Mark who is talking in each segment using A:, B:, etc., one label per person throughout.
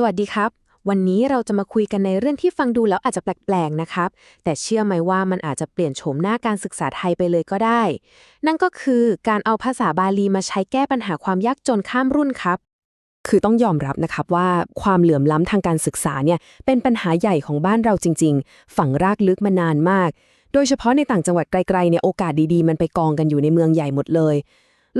A: สวัสดีครับ วันนี้เราจะมาคุยกันในเรื่องที่ฟังดูแล้วอาจจะแปลกๆนะครับ แต่เชื่อไหมว่ามันอาจจะเปลี่ยนโฉมหน้าการศึกษาไทยไปเลยก็ได้ นั่นก็คือการเอาภาษาบาลีมาใช้แก้ปัญหาความยากจนข้ามรุ่นครับ คือต้องยอมรับนะครับว่าความเหลื่อมล้ำทางการศึกษาเนี่ยเป็นปัญหาใหญ่ของบ้านเราจริง ๆ ฝังรากลึกมานานมาก โดยเฉพาะในต่างจังหวัดไกลๆเนี่ยโอกาสดีๆ มันไปกองกันอยู่ในเมืองใหญ่หมดเลย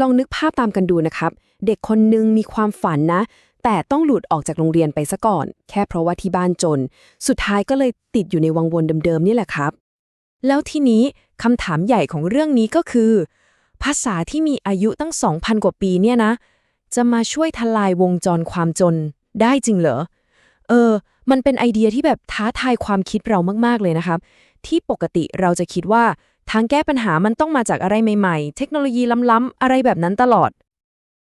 A: ลองนึกภาพตามกันดูนะครับ เด็กคนนึงมีความฝันนะ แต่ต้องหลุดออกจากโรงเรียนไปซะก่อน แค่เพราะว่าที่บ้านจน สุดท้ายก็เลยติดอยู่ในวังวนเดิมๆนี่แหละครับ แล้วทีนี้คำถามใหญ่ของเรื่องนี้ก็คือ ภาษาที่มีอายุตั้ง 2,000 กว่าปีเนี่ยนะ จะมาช่วยทลายวงจรความจน ได้จริงเหรอ เออ มันเป็นไอเดียที่แบบท้าทายความคิดเรามากๆเลยนะครับ ที่ปกติเราจะคิดว่าทางแก้ปัญหามันต้องมาจากอะไรใหม่ ๆ เทคโนโลยีล้ำๆอะไรแบบนั้นตลอด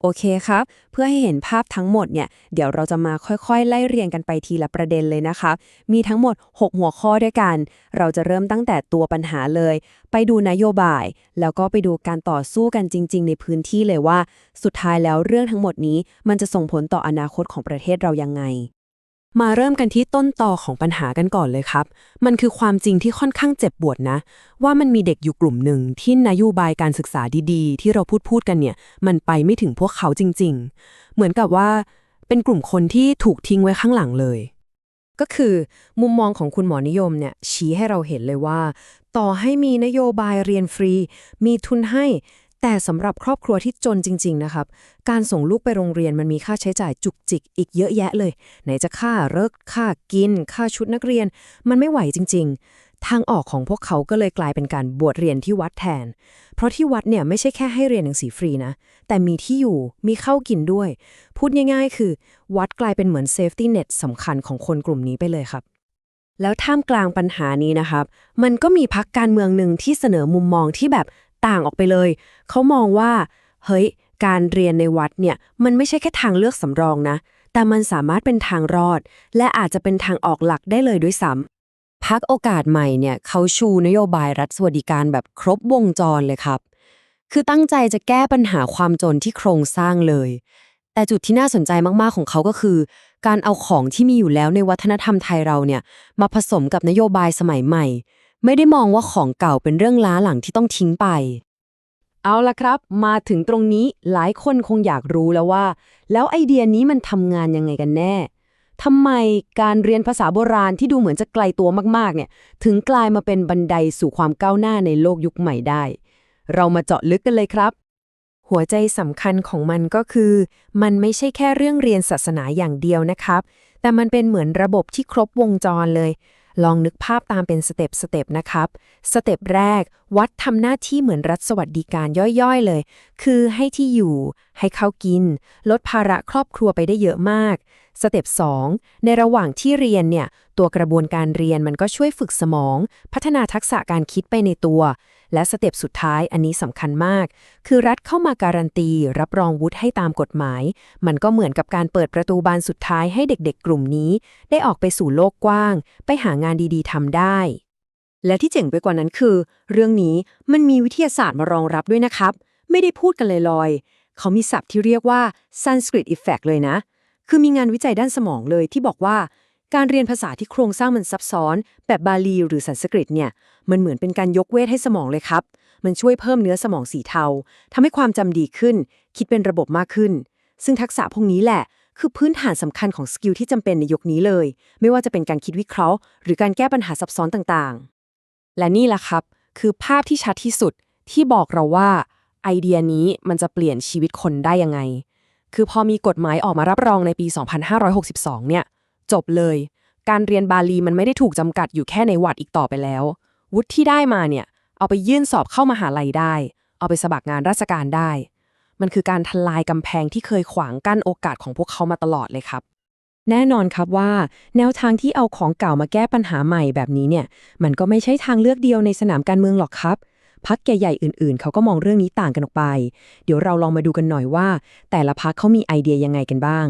A: โอเคครับ เพื่อให้เห็นภาพทั้งหมดเนี่ย เดี๋ยวเราจะมาค่อยๆ ไล่เรียงกันไปทีละประเด็นเลยนะคะ มีทั้งหมด 6 หัวข้อด้วยกัน เราจะเริ่มตั้งแต่ตัวปัญหาเลย ไปดูนโยบาย แล้วก็ไปดูการต่อสู้กันจริง ๆ ในพื้นที่เลยว่า สุดท้ายแล้วเรื่องทั้งหมดนี้ มันจะส่งผลต่ออนาคตของประเทศเรายังไง มาเริ่มกันที่ต้นตอของปัญหากันก่อนเลยครับ มันคือความจริงที่ค่อนข้างเจ็บปวดนะ ว่ามันมีเด็กอยู่กลุ่มหนึ่งที่นโยบายการศึกษาดีๆ ที่เราพูดพูดกันเนี่ย มันไปไม่ถึงพวกเขาจริง ๆ เหมือนกับว่า เป็นกลุ่มคนที่ถูกทิ้งไว้ข้างหลังเลย ก็คือมุมมองของคุณหมอนิยมเนี่ยชี้ให้เราเห็นเลยว่า ต่อให้มีนโยบายเรียนฟรี มีทุนให้ แต่สำหรับครอบครัวที่จนจริง ๆ นะครับ การส่งลูกไปโรงเรียนมันมีค่าใช้จ่ายจุกจิกอีกเยอะแยะเลย ไหนจะค่าเลิกค่ากิน ค่าชุดนักเรียน มันไม่ไหวจริง ๆ ทางออกของพวกเขาก็เลยกลายเป็นการบวชเรียนที่วัดแทน เพราะที่วัดเนี่ยไม่ใช่แค่ให้เรียนหนังสือฟรีนะ แต่มีที่อยู่มีข้าวกินด้วย พูดง่าย ๆ คือ วัดกลายเป็นเหมือนเซฟตี้เน็ตสำคัญของคนกลุ่มนี้ไปเลยครับแล้วท่ามกลางปัญหานี้นะครับ มันก็มีพักการเมืองหนึ่งที่เสนอมุมมองที่แบบ ต่างออกไปเลย เขามองว่า เฮ้ย การเรียนในวัดเนี่ย มันไม่ใช่แค่ทางเลือกสำรองนะ แต่มันสามารถเป็นทางรอด และอาจจะเป็นทางออกหลักได้เลยด้วยซ้ำพักโอกาสใหม่เนี่ยเขาชูนโยบายรัฐสวัสดิการแบบครบวงจรเลยครับ คือตั้งใจจะแก้ปัญหาความจนที่โครงสร้างเลย แต่จุดที่น่าสนใจมากๆของเขาก็คือ การเอาของที่มีอยู่แล้วในวัฒนธรรมไทยเราเนี่ยมาผสมกับนโยบายสมัยใหม่ ไม่ได้มองว่าของเก่าเป็นเรื่องล้าหลังที่ต้องทิ้งไป เอาละครับ มาถึงตรงนี้หลายคนคงอยากรู้แล้วว่า แล้วไอเดียนี้มันทำงานยังไงกันแน่ทำไมการเรียนภาษาโบราณที่ดูเหมือนจะไกลตัวมากๆ เนี่ยถึงกลายมาเป็นบันไดสู่ความก้าวหน้าในโลกยุคใหม่ได้ เรามาเจาะลึกกันเลยครับ หัวใจสำคัญของมันก็คือ มันไม่ใช่แค่เรื่องเรียนศาสนาอย่างเดียวนะครับ แต่มันเป็นเหมือนระบบที่ครบวงจรเลย ลองนึกภาพตามเป็นสเต็ปสเต็ปนะครับ สเต็ปแรก วัดทำหน้าที่เหมือนรัฐสวัสดิการย่อยๆเลย คือให้ที่อยู่ ให้ข้าวกิน ลดภาระครอบครัวไปได้เยอะมาก สเต็ป2ในระหว่างที่เรียนเนี่ย ตัวกระบวนการเรียนมันก็ช่วยฝึกสมอง พัฒนาทักษะการคิดไปในตัว และสเต็ปสุดท้ายอันนี้สำคัญมาก คือรัฐเข้ามาการันตี รับรองวุฒิให้ตามกฎหมาย มันก็เหมือนกับการเปิดประตูบานสุดท้ายให้เด็กๆ กลุ่มนี้ ได้ออกไปสู่โลกกว้าง ไปหางานดีๆทำได้ และที่เจ๋งไปกว่านั้นคือ เรื่องนี้มันมีวิทยาศาสตร์มารองรับด้วยนะครับ ไม่ได้พูดกันลอยๆเขามีศัพท์ที่เรียกว่า Sanskrit Effect เลยนะ คือมีงานวิจัยด้านสมองเลยที่บอกว่า การเรียนภาษาที่โครงสร้างมันซับซ้อน แบบบาลีหรือสันสกฤตเนี่ยมันเหมือนเป็นการยกเวทให้สมองเลยครับ มันช่วยเพิ่มเนื้อสมองสีเทาทำให้ความจำดีขึ้น คิดเป็นระบบมากขึ้น ซึ่งทักษะพวกนี้แหละ คือพื้นฐานสำคัญของสกิลที่จำเป็นในยุคนี้เลย ไม่ว่าจะเป็นการคิดวิเคราะห์ หรือการแก้ปัญหาซับซ้อนต่างๆ และนี่แหละครับ คือภาพที่ชัดที่สุดที่บอกเราว่าไอเดียนี้มันจะเปลี่ยนชีวิตคนได้ยังไง คือพอมีกฎหมายออกมารับรองในปี 2562 เนี่ย จบเลย การเรียนบาลีมันไม่ได้ถูกจำกัดอยู่แค่ในวัดอีกต่อไปแล้ว วุฒิที่ได้มาเนี่ย เอาไปยื่นสอบเข้ามาหาลัยได้ เอาไปสมัครงานราชการได้ มันคือการทลายกำแพงที่เคยขวางกั้นโอกาสของพวกเขามาตลอดเลยครับ แน่นอนครับว่า แนวทางที่เอาของเก่ามาแก้ปัญหาใหม่แบบนี้เนี่ย มันก็ไม่ใช่ทางเลือกเดียวในสนามการเมืองหรอกครับ พักใหญ่ๆอื่นๆ เขาก็มองเรื่องนี้ต่างกันออกไป เดี๋ยวเราลองมาดูกันหน่อยว่า แต่ละพักเขามีไอเดียยังไงกันบ้าง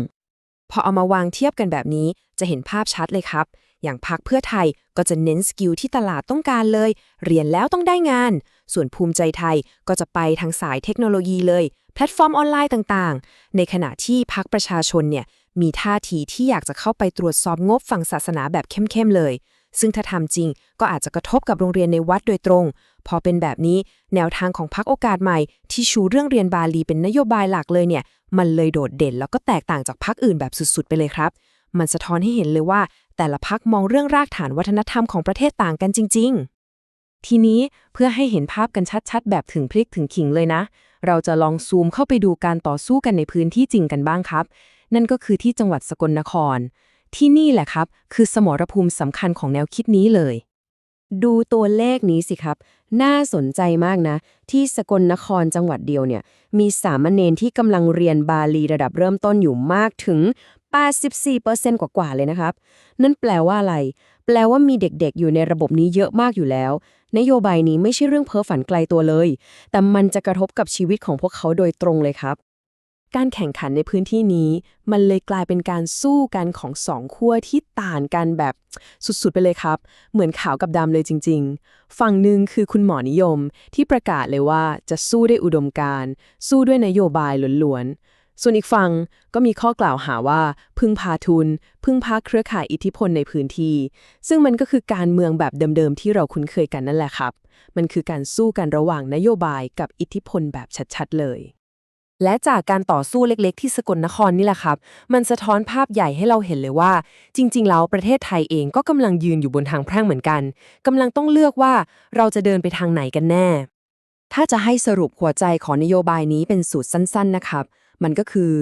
A: พอเอามาวางเทียบกันแบบนี้จะเห็นภาพชัดเลยครับ อย่างพักเพื่อไทยก็จะเน้นสกิลที่ตลาดต้องการเลย เรียนแล้วต้องได้งาน ส่วนภูมิใจไทยก็จะไปทางสายเทคโนโลยีเลย แพลตฟอร์มออนไลน์ต่างๆ ในขณะที่พักประชาชนเนี่ยมีท่าทีที่อยากจะเข้าไปตรวจสอบงบฝั่งศาสนาแบบเข้มๆเลย ซึ่งถ้าทำจริง ก็อาจจะกระทบกับโรงเรียนในวัดโดยตรง พอเป็นแบบนี้แนวทางของพรรคโอกาสใหม่ ที่ชูเรื่องเรียนบาลีเป็นนโยบายหลักเลยเนี่ย มันเลยโดดเด่นแล้วก็แตกต่างจากพรรคอื่นแบบสุดๆ ไปเลยครับ มันสะท้อนให้เห็นเลยว่า แต่ละพรรคมองเรื่องรากฐานวัฒนธรรมของประเทศต่างกันจริง ๆทีนี้เพื่อให้เห็นภาพกันชัดๆ แบบถึงพริกถึงขิงเลยนะ เราจะลองซูมเข้าไปดูการต่อสู้กันในพื้นที่จริงกันบ้างครับ นั่นก็คือที่จังหวัดสกลนคร ที่นี่แหละครับ คือสมรภูมิสำคัญของแนวคิดนี้เลย
B: ดูตัวเลขนี้สิครับ น่าสนใจมากนะ ที่สกลนครจังหวัดเดียวเนี่ย มีสามเณรที่กำลังเรียนบาลีระดับเริ่มต้นอยู่มากถึง 84%กว่าๆเลยนะครับ นั่นแปลว่าอะไร แปลว่ามีเด็กๆ อยู่ในระบบนี้เยอะมากอยู่แล้ว นโยบายนี้ไม่ใช่เรื่องเพ้อฝันไกลตัวเลย แต่มันจะกระทบกับชีวิตของพวกเขาโดยตรงเลยครับ
A: การแข่งขันในพื้นที่นี้ มันเลยกลายเป็นการสู้กันของสองขั้วที่ต่างกันแบบสุดๆไปเลยครับ เหมือนขาวกับดำเลยจริง ๆ ฝั่งหนึ่งคือคุณหมอนิยมที่ประกาศเลยว่าจะสู้ด้วยอุดมการณ์สู้ด้วยนโยบายล้วนๆ ส่วนอีกฝั่งก็มีข้อกล่าวหาว่า พึ่งพาทุน พึ่งพาเครือข่ายอิทธิพลในพื้นที่ ซึ่งมันก็คือการเมืองแบบเดิมๆที่เราคุ้นเคยกันนั่นแหละครับ มันคือการสู้กันระหว่างนโยบายกับอิทธิพลแบบชัดๆเลย และจากการต่อสู้เล็กๆ ที่สกลนครนี่แหละครับ มันสะท้อนภาพใหญ่ให้เราเห็นเลยว่า จริง ๆ แล้วประเทศไทยเองก็กำลังยืนอยู่บนทางแพร่งเหมือนกันกำลังต้องเลือกว่าเราจะเดินไปทางไหนกันแน่ ถ้าจะให้สรุปหัวใจของนโยบายนี้เป็นสูตรสั้น ๆ นะครับ มันก็คือ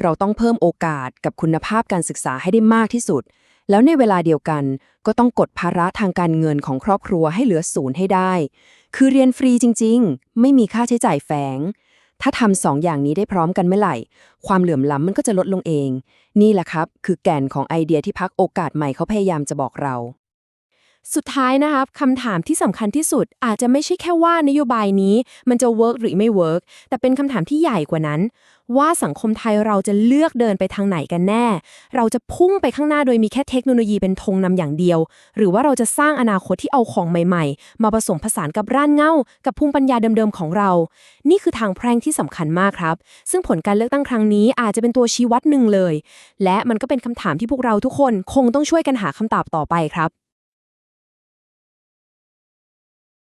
A: เราต้องเพิ่มโอกาสกับคุณภาพการศึกษาให้ได้มากที่สุด แล้วในเวลาเดียวกัน ก็ต้องกดภาระทางการเงินของครอบครัวให้เหลือศูนย์ให้ได้ คือเรียนฟรีจริง ๆ ไม่มีค่าใช้จ่ายแฝง ถ้าทำสองอย่างนี้ได้พร้อมกันเมื่อไหร่ ความเหลื่อมล้ำมันก็จะลดลงเอง นี่แหละครับ คือแก่นของไอเดียที่พักโอกาสใหม่เขาพยายามจะบอกเรา สุดท้ายนะครับคำถามที่สำคัญที่สุดอาจจะไม่ใช่แค่ว่านโยบายนี้ มันจะเวิร์กหรือไม่เวิร์กแต่เป็นคำถามที่ใหญ่กว่านั้น ว่าสังคมไทยเราจะเลือกเดินไปทางไหนกันแน่ เราจะพุ่งไปข้างหน้าโดยมีแค่เทคโนโลยีเป็นธงนำอย่างเดียว หรือว่าเราจะสร้างอนาคตที่เอาของใหม่ๆ มาผสมผสานกับร่านเงากับภูมิปัญญาเดิมๆของเรา นี่คือทางแพร่งที่สำคัญมากครับ ซึ่งผลการเลือกตั้งครั้งนี้อาจจะเป็นตัวชี้วัดหนึ่งเลย และมันก็เป็นคำถามที่พวกเราทุกคนคงต้องช่วยกันหาคำตอบต่อไปครับ